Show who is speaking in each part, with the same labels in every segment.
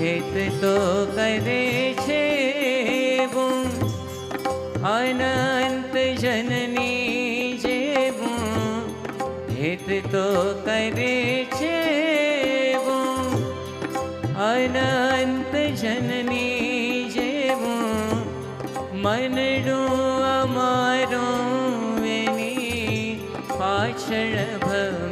Speaker 1: હેત તો કરે છે હું અનંત જનની જેવું હિત તો કરે છે હું અનંત જનની જેવું મનડું અમારું એની પાછળ ભમે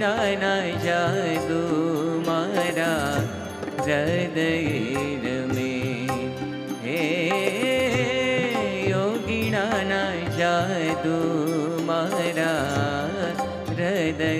Speaker 1: જોગીડાના જાદુ મારા હૃદય રમે હે યોગીણાના જાદુ મારા હૃદય